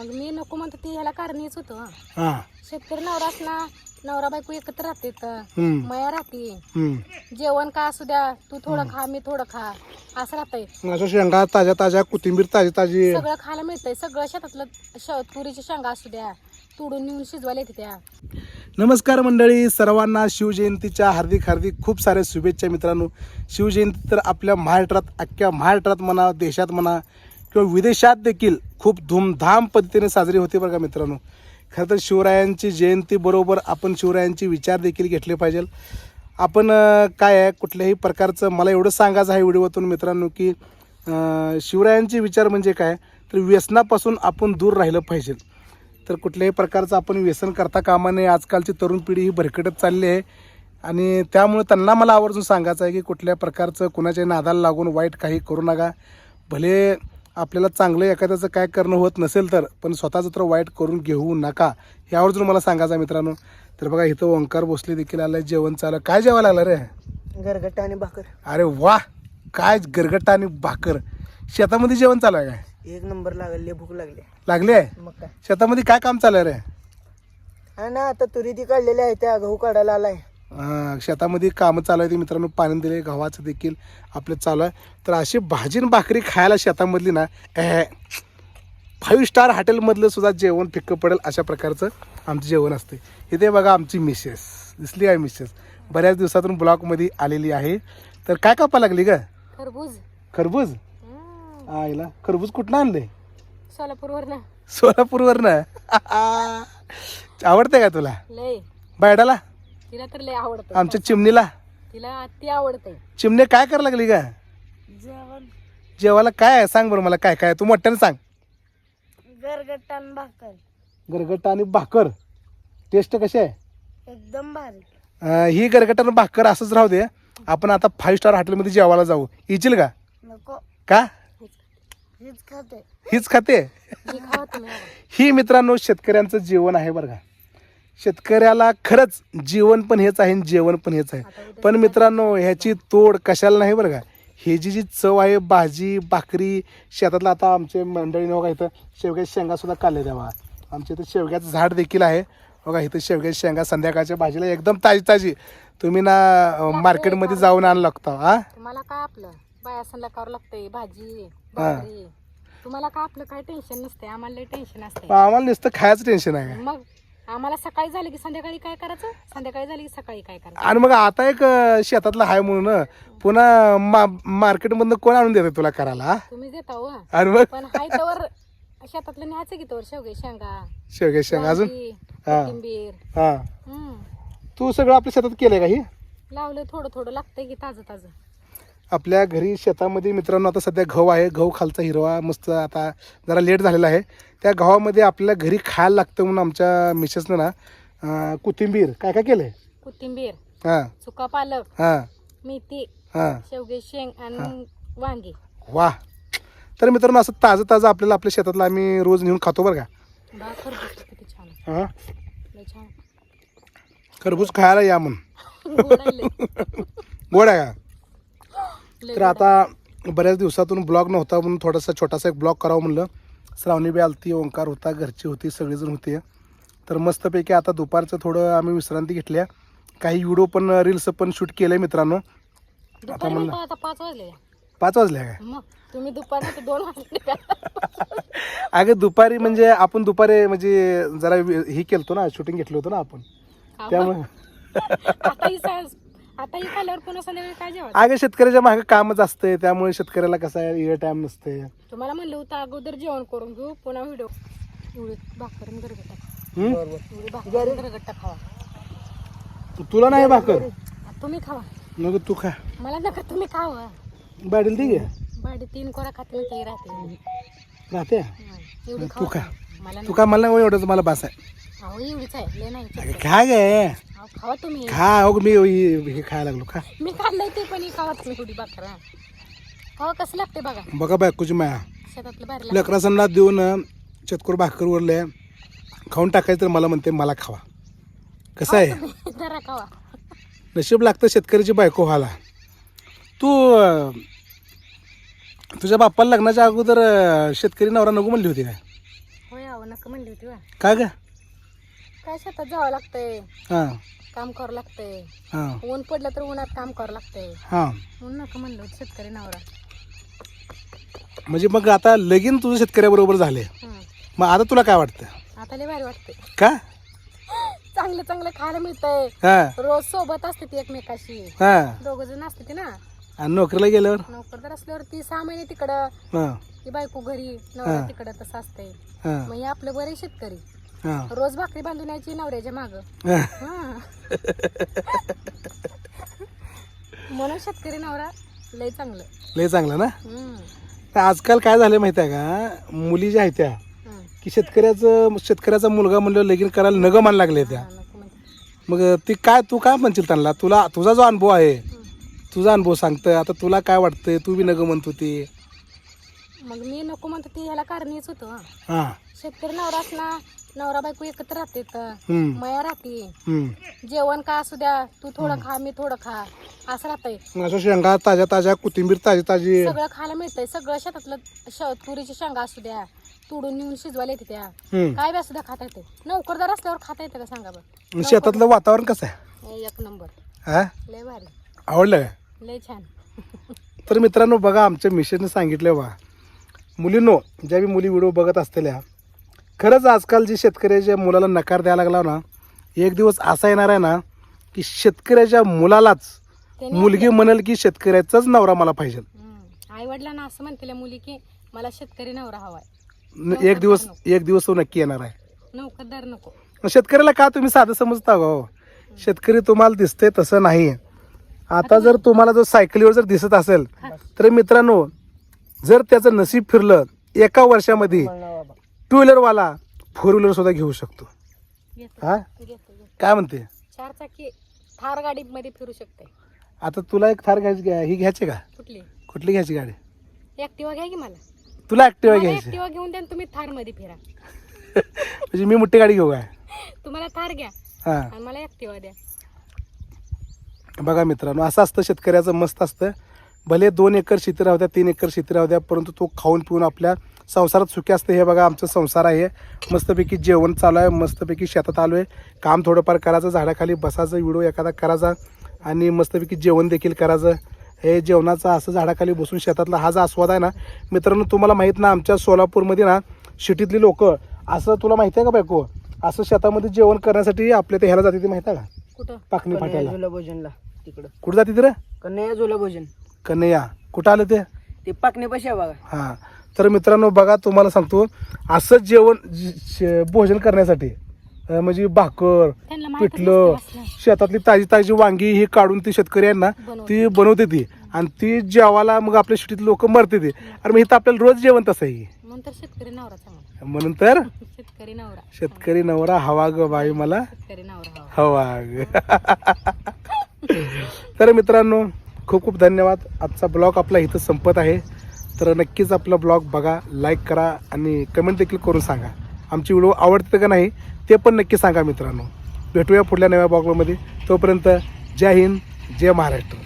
मग मी नको म्हणतो ती ह्याला कारणीच होतो. हा. शेतकरी नवरा असला नवरा बायको एकत्र राहते हम्म, मया राहते. हम्म. जेवण का असू द्या तू थोडं खा मी थोडं खा असं राहतंय. असं शेंगा ताज्या ताज्या कोथिंबीर ताजी ताजी. सगळं खायला मिळतंय. सगळं शेतातलं श तुरीची शेंगा असू द्या तुडून नेऊन शिजवायला येते त्या. नमस्कार मंडळी सर्वांना शिवजयंतीच्या हार्दिक हार्दिक खूप साऱ्या शुभेच्छा मित्रांनो. शिवजयंती तर आपल्या महाराष्ट्रात अख्ख्या महाराष्ट्रात म्हणा देशात म्हणा किंवा विदेशात देखील खूप धूमधाम पद्धतीने साजरी होते बरं का मित्रांनो. खरं तर शिवरायांची जयंती बरोबर आपण शिवरायांचे विचार देखील घेतले पाहिजे. आपण काय आहे कुठल्याही प्रकारचं मला एवढं सांगायचं आहे व्हिडिओतून मित्रांनो की शिवरायांचे विचार म्हणजे काय? तर व्यसनापासून आपण दूर राहिलं पाहिजे. तर कुठल्याही प्रकारचं आपण व्यसन करता कामा नये. आजकालची तरुण पिढी ही भरकटत चालली आहे. आणि त्यामुळे त्यांना मला आवर्जून सांगायचं आहे की कुठल्या प्रकारचं कुणाच्या नादाला लागून वाईट काही करू नका. भले आपल्याला चांगलं एखाद्याचं काय करणं होत नसेल तर पण स्वतःचं तर वाईट करून घेऊ नका. हे आवर्जून मला सांगायचं मित्रांनो तर बघा इथं ओंकार भोसले देखील आलं जेवण चालू. काय जेवायला आलं रे? गरगट्टा आणि भाकर. अरे वा! काय गरगट्टा आणि भाकर. शेतामध्ये जेवण चालू आहे काय? एक नंबर लागले भूक लागली. लागली आहे? मग काय? शेतामध्ये काय काम चालू आहे रे? ना आता तुरी ती काढलेली आहे त्या गहू काढायला आलाय. शेतामध्ये कामं चालू आहे ते मित्रांनो पाणी दिले गव्हाचं देखील आपलं चालू आहे. तर अशी भाजी भाकरी खायला शेतामधली ना फाईव्ह स्टार हॉटेलमधलं सुद्धा जेवण फिक्कं पडेल अशा प्रकारचं आमचं जेवण असते इथे बघा आमची मिसेस दिसली आहे मिसेस बऱ्याच दिवसातून ब्लॉकमध्ये आलेली आहे. तर काय कापा लागली ग? खरबूज. खरबूज. आईला खरबूज कुठनं आणले सोलापूरवर ना सोलापूरवरनं? आवडते का तुला? लय. बायडाला तिला तर लय आवडतं. आमच्या चिमणीला? तिला अति आवडतंय चिमणे काय करायला लागली का जेवण. जेवायला काय आहे? सांग बरं मला काय काय आहे? तू मोठ्याने सांग. गरगट्टा आणि भाकर. गरगट्टा आणि भाकर. टेस्ट कशी आहे? एकदम भारी. अं, ही गरगट्टा आणि भाकर असंच राहू दे. आपण आता फाईव्ह स्टार हॉटेलमध्ये जेवायला जाऊ. येशील का? नको. का? हेच खाते. हीच खाते? हे ही मित्रांनो शेतकऱ्यांचं जीवन आहे बरं का. शेतकऱ्याला खरंच जीवन पण हेच आहे आणि जेवण पण हेच आहे. पण मित्रांनो ह्याची तोड कशाला नाही बरं का? ही जी जी चव आहे भाजी भाकरी शेतातलं आता आमचे मंडळीने बघा इथं शेवग्याच्या शेंगा सुद्धा काढले तेव्हा आमच्या इथं शेवग्याचं झाड देखील आहे. बघा इथं शेवग्याच्या शेंगा संध्याकाळच्या भाजीला एकदम ताजी ताजी. तुम्ही ना मार्केटमध्ये जाऊन आणू लागता हा? तुम्हाला काय आपलं? बायासनला करावं लागतंय. भाजी भाकरी. तुम्हाला काय आपलं? काय टेन्शन नसते आम्हाला टेन्शन असते आम्हाला नुसतं खायचं टेन्शन आहे. मग आम्हाला सकाळी झालं की संध्याकाळी काय करायचं? संध्याकाळी झाली की सकाळी काय करायचं? आणि मग आता एक अं, शेतातलं आहे म्हणून पुन्हा मा मार्केटमधनं कोण आणून देतं तुला करायला? तुम्ही देता हो. आणि मग? पण हाय शेतातलं न्यायचं की तवर शेवगे शेंगा? शेवग्या शेंगा अजून? वांगी, हा. कोथिंबीर. हा. हम्म. तू सगळं आपल्या शेतात केलंय का ही? लावलं थोडं थोडं लागतंय की ताजं ताजं. आपल्या घरी शेतामध्ये मित्रांनो आता सध्या गहू आहे. गहू खालचा हिरवा मस्त आता जरा लेट झालेला आहे. त्या गव्हामध्ये आपल्याला घरी खायला लागतं म्हणून आमच्या मिसेसनं ना कोथिंबीर. काय काय केलंय? कोथिंबीर हां. सुका पालक हां. मेथी हां. शेवगे शेंग आणि वांगी. वा. तर मित्रांनो असं ताजं ताजं आपल्याला आपल्या शेतातलं आम्ही रोज नेऊन खातो बरं का. हां? खरबूज खायला या म्हणून. गोड आहे का? तर आता बऱ्याच दिवसातून ब्लॉग नव्हता म्हणून थोडासा छोटासा एक ब्लॉग करावं म्हणलं. श्रावणीबाई आलती ओंकार होता घरची होती सगळेजण होते. तर मस्तपैकी आता दुपारचं थोडं आम्ही विश्रांती घेतल्या. काही व्हिडिओ पण रील्स पण शूट केलं मित्रांनो. आता पाच वाजले? पाच वाजल्या काय तुम्ही दुपारी दोन वाजले? अगं दुपारी म्हणजे आपण दुपारी म्हणजे जरा हे केलतो ना शूटिंग घेतलं होतं ना आपण. त्यामुळे आता ही आता खाल्यावर पुन्हा संध्याकाळी काय जेवण अगं शेतकऱ्याच्या मागे कामच असते त्यामुळे शेतकऱ्याला कसं आहे ये टाइम नसते तुम्हाला म्हणलं होतं अगोदर जेवण करून घेऊ पुन्हा व्हिडिओ एवढी भाकर आणि गरगट्टा हम्म? बरोबर एवढी भाकर आणि गरगट्टा खावा. तुला नाही भाकर? तुम्ही खावा. मग तू खा. मला नका तुम्ही खावा. बाडील ती घे. बाडी तीन कोरा खाते ते राहते. राहते? एवढी तू खा. खावा मला तू काय मला नाही एवढंच मला बास आहे. अहो एवढीच आहे लय नाही अगं खा गे. अहो, खावा तुम्ही. खा हो मी हे हे खायला लागलो खा. मी खाल्लंय ते पण ही खावा तुम्ही एवढी भाकर. खावा कसं लागते बघा. बघा बायकोची माया. शेतातलं बाहेर. लेकरासांना देऊन चतकोर भाकर उरले खाऊन टाकायचं तर मला म्हणते मला खावा. कसं आहे? जरा खावा. नशीब लागतं शेतकऱ्याची बायको व्हायला. तू अं, तुझ्या बाप्पाला लग्नाच्या अगोदर अं, शेतकरी नवरा नको म्हणली होती काय? होय अहो नका म्हणली होती वा का ग? काय शेतात जावं लागतंय? हां. काम करावं लागतंय. हां. ऊन पडलं तर उन्हात काम करावं लागतंय. हां. म्हणून नका म्हणलं होतं शेतकरी नवरा. म्हणजे मग आता लगीन तुझं शेतकऱ्याबरोबर झाले हं. मग आता तुला काय वाटतं? आता लय भारी वाटते का? चांगलं चांगलं खायला मिळतंय. हां. रोज सोबत असते ती एकमेकाशी. हां. दोघ जण असते ती ना. आणि नोकरीला गेल्यावर? नोकरदार असल्यावर ती सहा महिने तिकडं. हां. ती बायको घरी नवरा हा. तिकडं तसं असतंय. हां. मग हे आपलं बरे शेतकरी. हां. रोज भाकरी बांधून यायची नवऱ्याच्या माग. हां. म्हणून शेतकरी नवरा लय चांगलं. लय चांगलं ना? हम्म. तर आजकाल काय झालं माहिती आहे का? मुली ज्या आहेत त्या. की शेतकऱ्याचं शेतकऱ्याचा मुलगा म्हणलं लगीन करायला नग मान लागले त्या. हा, नको म्हणते. मग ती काय तू काय म्हणशील त्यांना? तुला तुझा जो अनुभव आहे तुझा अनुभव सांगतं आता तुला काय वाटतंय? तू बी नग म्हणतो ती मग मी नको म्हणतो ती ह्याला कारणीच होतो. हं. हां शेतकरी नवरा असला नवरा बायको एकत्र राहते हम्म, मया राहते. हम्म. जेवण का असू द्या तू थोडं खा मी थोडं खा असं राहतंय. असं शेंगा ताज्या ताज्या कोथिंबीर ताजी ताजी. सगळं खायला मिळतंय. सगळं शेतातलं श तुरीची शेंगा असू द्या तुडून नेऊन शिजवायला येते त्या. हम्म. काय बी असू द्या खाता येते नोकरदार असल्यावर खाता येतं का सांगा बरं? शेतातलं वातावरण कसं आहे? हे एक नंबर. हा लय भारी. आवडलं लय छान. तर मित्रांनो बघा आमच्या मिशनने सांगितलं बा मुलींनो ज्या बी मुली व्हिडिओ बघत असलेल्या खरंच आजकाल जी शेतकऱ्याच्या मुलाला नकार द्यायला लागला ना एक दिवस असा येणार आहे ना की शेतकऱ्याच्या मुलालाच मुलगी म्हणेल की शेतकऱ्याचाच नवरा मला पाहिजे. आई वडिलांना असं म्हणते मुली की मला शेतकरी नवरा हवाय. एक दिवस एक दिवस तो नक्की येणार आहे. नोकरदार नको. शेतकऱ्याला का तुम्ही साधं समजता हो शेतकरी तुम्हाला दिसते तसं नाही आता जर तुम्हाला जर सायकलीवर जर दिसत असेल तर मित्रांनो जर त्याचं नशीब फिरलं एका वर्षामध्ये टू व्हीलरवाला फोर व्हीलर सुद्धा घेऊ शकतो. हा? काय म्हणते? चार चाकी थार गाडी मध्ये फिरू शकते. आता तुला एक थार घ्यायची घ्या- ही घ्यायची का? कुठली? कुठली घ्यायची गाडी? ऍक्टिवा घ्या की मला? तुला ऍक्टिवा घ्यायची. ऍक्टिवा घेऊन द्या तुम्ही थारमध्ये फिरा. म्हणजे मी मोठी गाडी घेऊ काय? तुम्हाला थार घ्या हा. मला ऍक्टिवा द्या. बघा मित्रांनो असं असतं शेतकऱ्याचं मस्त असतं. भले दोन एकर शेती राहू द्या तीन एकर शेती राहू द्या परंतु तो खाऊन पिऊन आपल्या संसारात सुखी असतं हे बघा आमचं संसार आहे. मस्तपैकी जेवण चालू आहे मस्तपैकी शेतात आलो आहे. काम थोडंफार करायचं झाडाखाली बसायचं व्हिडिओ एखादा करायचा आणि मस्तपैकी जेवण देखील करायचं. हे जेवणाचं असं झाडाखाली बसून शेतातला हा जो आस्वाद आहे ना मित्रांनो तुम्हाला माहीत ना आमच्या सोलापूरमध्ये ना सिटीतली लोक असं तुला माहिती आहे का बायको? असं शेतामध्ये जेवण करण्यासाठी आपल्या ते ह्याला जाते ते माहिती आहे का? कुठं? पाकणी फाट्याला. तिकडं. कुठं जाते ते रे? कन्हैया झुला भोजन. कन्हैया कुठं आलं ते? ते पाकणे पैसे बघा. हां. तर मित्रांनो बघा तुम्हाला सांगतो असं जेवण ज- भोजन करण्यासाठी अं, म्हणजे भाकर त्यांना माहितच पिठलं नसतं असलं. शेतातली ताजी ताजी वांगी ही काढून ती शेतकरी आहे ना. ती बनवते ती. आणि ती जेवायला मग आपल्या शेतीत लोक मरते ती. आणि मग इथं आपल्याला रोज जेवण तसं आहे. म्हणून तर शेतकरी नवरा चांगला म्हणून तर शेतकरी नवरा. शेतकरी नवरा हवा ग बाई मला. शेतकरी नवरा हवा. हवा ग. तर मित्रांनो खूप खूप धन्यवाद. आजचा ब्लॉग आपला इथं संपत आहे. तर नक्कीच आपला ब्लॉग बघा लाईक करा आणि कमेंट देखील करून सांगा. आमची व्हिडिओ आवडते का नाही ते पण नक्की सांगा मित्रांनो. भेटूया पुढल्या नव्या ब्लॉगमध्ये. तोपर्यंत जय हिंद जय महाराष्ट्र.